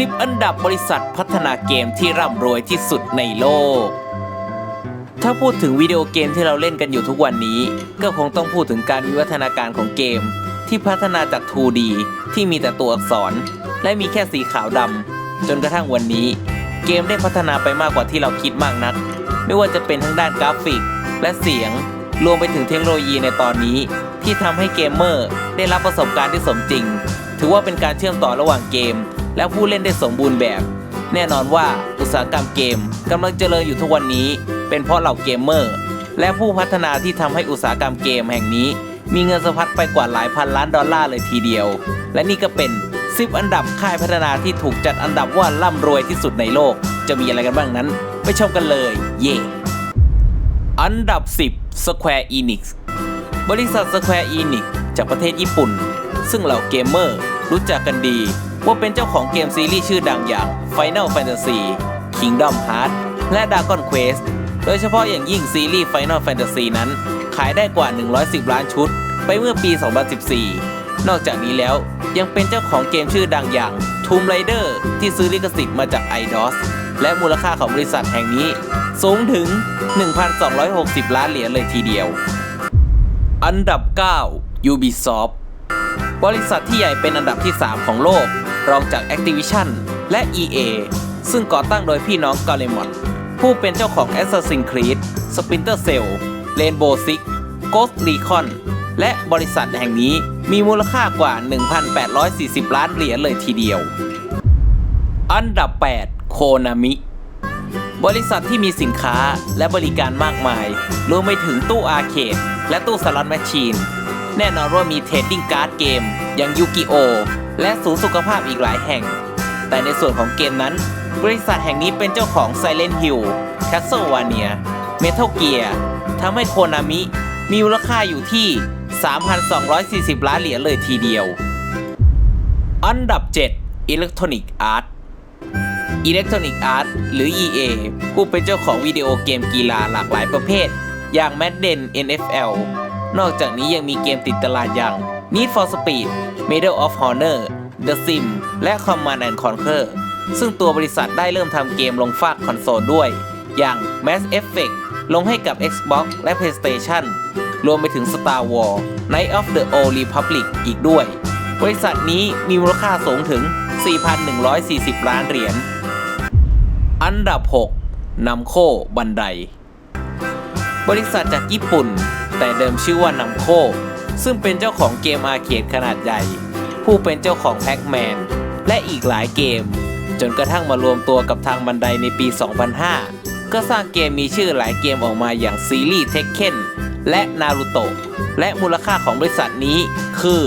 10 อันดับบริษัทพัฒนาเกมที่ร่ำรวยที่สุดในโลก ถ้าพูดถึงวิดีโอเกมที่เราเล่นกันอยู่ทุกวันนี้ ก็คงต้องพูดถึงการวิวัฒนาการของเกม ที่พัฒนาจาก 2D ที่มีแต่ตัวอักษร และมีแค่สีขาวดำจนกระทั่งวันนี้ เกมได้พัฒนาไปมากกว่าที่เราคิดมากนัก ไม่ว่าจะเป็นทั้งด้านกราฟิก และเสียง รวมไปถึงเทคโนโลยีในตอนนี้ ที่ทำให้เกมเมอร์ได้รับประสบการณ์ที่สมจริง ถือว่าเป็นการเชื่อมต่อระหว่างเกม และผู้เล่นได้สมบูรณ์แบบ แน่นอนว่าอุตสาหกรรมเกมกำลังเจริญอยู่ทุกวันนี้ เป็นเพราะเหล่าเกมเมอร์ และผู้พัฒนาที่ทำให้อุตสาหกรรมเกมแห่งนี้ มีเงินสะพัดไปกว่าหลายพันล้านดอลลาร์เลยทีเดียว และนี่ก็เป็น 10 อันดับค่ายพัฒนาที่ถูกจัดอันดับว่าร่ำรวยที่สุดในโลก จะมีอะไรกันบ้างนั้น ไปชมกันเลย เย่อันดับ 10 Square Enix บริษัท Square Enix จากประเทศญี่ปุ่น ซึ่งเหล่าเกมเมอร์รู้จักกันดี ว่าเป็นเจ้าของเกมซีรีส์ชื่อดังอย่าง Final Fantasy Kingdom Hearts และ Dragon Quest โดยเฉพาะอย่างยิ่งซีรีส์ Final Fantasy นั้น ขายได้กว่า 110 ล้านชุด ไปเมื่อปี 2014 นอกจากนี้แล้วยังเป็นเจ้าของเกมชื่อดังอย่าง Tomb Raider ที่ซื้อลิขสิทธิ์มาจาก IDOS และมูลค่าของบริษัทแห่งนี้ สูงถึง 1,260 ล้านเหรียญเลยทีเดียว อันดับ 9 Ubisoft บริษัทที่ใหญ่เป็นอันดับที่ 3 ของโลก รองจาก Activision และ EA ซึ่งก่อตั้งโดยพี่น้องกาเลมอนผู้เป็นเจ้าของ Assassin's Creed Splinter Cell Rainbow Six Ghost Recon และบริษัทแห่งนี้มีมูลค่ากว่า 1,840 ล้านเหรียญเลยทีเดียว อันดับ 8 โคนามิ บริษัทที่มีสินค้าและบริการมากมาย รวมไปถึงตู้อาร์เคดและตู้สล็อตแมชชีน แน่นอนว่ามีเทรดดิ้งการ์ดเกม อย่างยูกิโอ และศูนย์สุขภาพอีกหลายแห่ง แต่ในส่วนของเกมนั้น บริษัทแห่งนี้เป็นเจ้าของ Silent Hill Castlevania Metal Gear ทำให้โคนามิมีมูลค่าอยู่ที่ 3,240 ล้านเหรียญเลยทีเดียว อันดับ 7 Electronic Arts Electronic Arts หรือ EA ผู้เป็นเจ้าของวิดีโอเกมกีฬาหลากหลายประเภท อย่าง Madden NFL นอกจากนี้ยังมีเกมติดตลาดอย่าง Need for Speed Medal of Honor The Sim และ Command and Conquer ซึ่งตัวบริษัทได้เริ่มทำเกมลงฟากคอนโซลด้วย อย่าง Mass Effect ลงให้กับ Xbox และ PlayStation รวมไปถึง Star Wars Knight of the Old Republic อีกด้วย บริษัทนี้มีมูลค่าสูงถึง 4,140 ล้านเหรียญ อันดับ 6นัมโคบันได บริษัทจากญี่ปุ่น แต่เดิมชื่อว่านัมโค ซึ่งเป็นเจ้าของเกมอาร์เคดขนาดใหญ่ ผู้เป็นเจ้าของแพ็กแมนและอีกหลายเกม จนกระทั่งมารวมตัวกับทางบันไดในปี 2005 ก็สร้างเกมมีชื่อหลายเกมออกมาอย่างซีรีส์เทคเ e นและนารูโตะและมูลค่าของบริษัทนี้คือ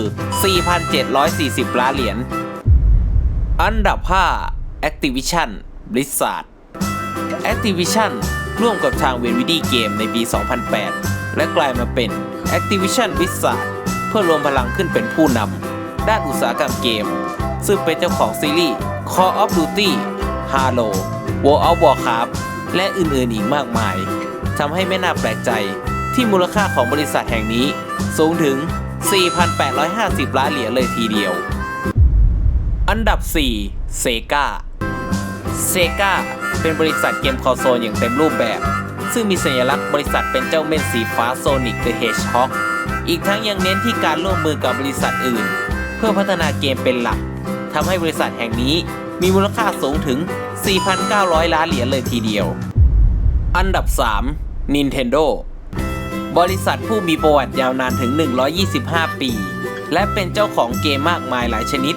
4,740 ล้านเหรียญ อันดับ 5 Activision Blizzard Activision ร่วมกับทางเวนวิดีเกมในปี 2008 และกลายมาเป็น Activision Blizzard เพื่อรวมพลังขึ้นเป็นผู้นำด้านอุตสาหกรรมเกม ซึ่งเป็นเจ้าของซีรีส์ Call of Duty Halo World of Warcraft และอื่นๆอีกมากมายทำให้ไม่น่าแปลกใจที่มูลค่าของบริษัทแห่งนี้สูงถึง 4,850 ล้านเหรียญเลยทีเดียว อันดับ4เซกาเซกาเป็นบริษัทเกมคอนโซลอย่างเต็มรูปแบบ ซึ่งมีสัญลักษณ์บริษัทเป็นเจ้าเม่นสีฟ้าโซนิก the Hedgehog อีกทั้งยังเน้นที่การร่วมมือกับบริษัทอื่น เพื่อพัฒนาเกมเป็นหลักทำให้บริษัทแห่งนี้มีมูลค่าสูงถึง 4,900 ล้านเหรียญเลยทีเดียว อันดับ 3 Nintendo บริษัทผู้มีประวัติยาวนานถึง 125 ปี และเป็นเจ้าของเกมมากมายหลายชนิด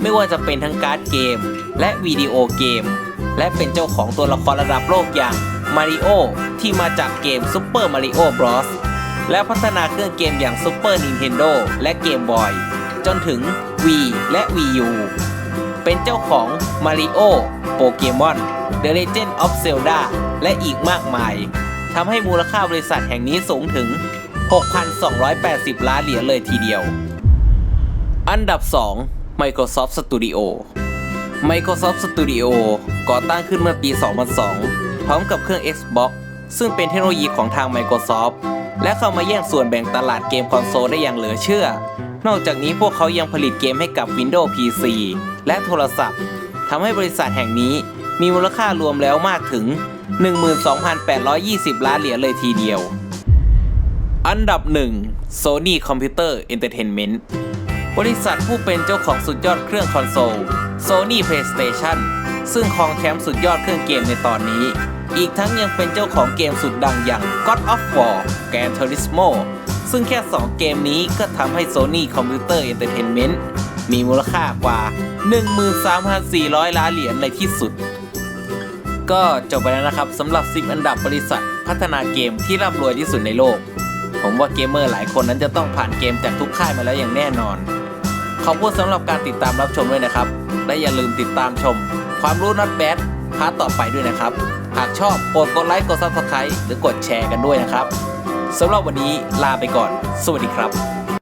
ไม่ว่าจะเป็นทั้งการ์ดเกม และวิดีโอเกม และเป็นเจ้าของตัวละครระดับโลกอย่าง มาริโอที่มาจากเกม Super Mario Bros และพัฒนาเครื่องเกมอย่าง Super Nintendo และ Game Boy จนถึง Wii และ Wii U เป็นเจ้าของ Mario โปเกมอน The Legend of Zelda และอีกมากมายทำให้มูลค่าบริษัทแห่งนี้สูงถึง 6,280 ล้านเหรียญเลยทีเดียว อันดับ 2 Microsoft Studio Microsoft Studio ก่อตั้งขึ้นเมื่อปี 2002 พร้อมกับเครื่อง Xbox ซึ่งเป็นเทคโนโลยีของทาง Microsoft และเข้ามาแย่งส่วนแบ่งตลาดเกมคอนโซลได้อย่างเหลือเชื่อ นอกจากนี้พวกเขายังผลิตเกมให้กับ Windows PC และโทรศัพท์ทำให้บริษัทแห่งนี้มีมูลค่ารวมแล้วมากถึง 12,820 ล้านเหรียญเลยทีเดียว อันดับ 1 Sony Computer Entertainment บริษัทผู้เป็นเจ้าของสุดยอดเครื่องคอนโซล Sony PlayStation ซึ่งครองแชมป์สุดยอดเครื่องเกมในตอนนี้ อีกทั้งยังเป็นเจ้าของเกมสุดดังอย่าง God of War Gran Turismo ซึ่งแค่ 2 เกมนี้ก็ทำให้ Sony Computer Entertainment มีมูลค่ากว่า 13,400 ล้านเหรียญในที่สุด ก็จบไปแล้วนะครับสำหรับ 10 อันดับบริษัทพัฒนาเกมที่ร่ำรวยที่สุดในโลก ผมว่าเกมเมอร์หลายคนนั้นจะต้องผ่านเกมจากทุกค่ายมาแล้วอย่างแน่นอน ขอบคุณสำหรับการติดตามรับชมด้วยนะครับ และอย่าลืมติดตามชม ความรู้ not bad พาร์ทต่อไปด้วยนะครับ หากชอบโปรดกดไลค์กด subscribe หรือกดแชร์กันด้วยนะครับสำหรับวันนี้ลาไปก่อน สวัสดีครับ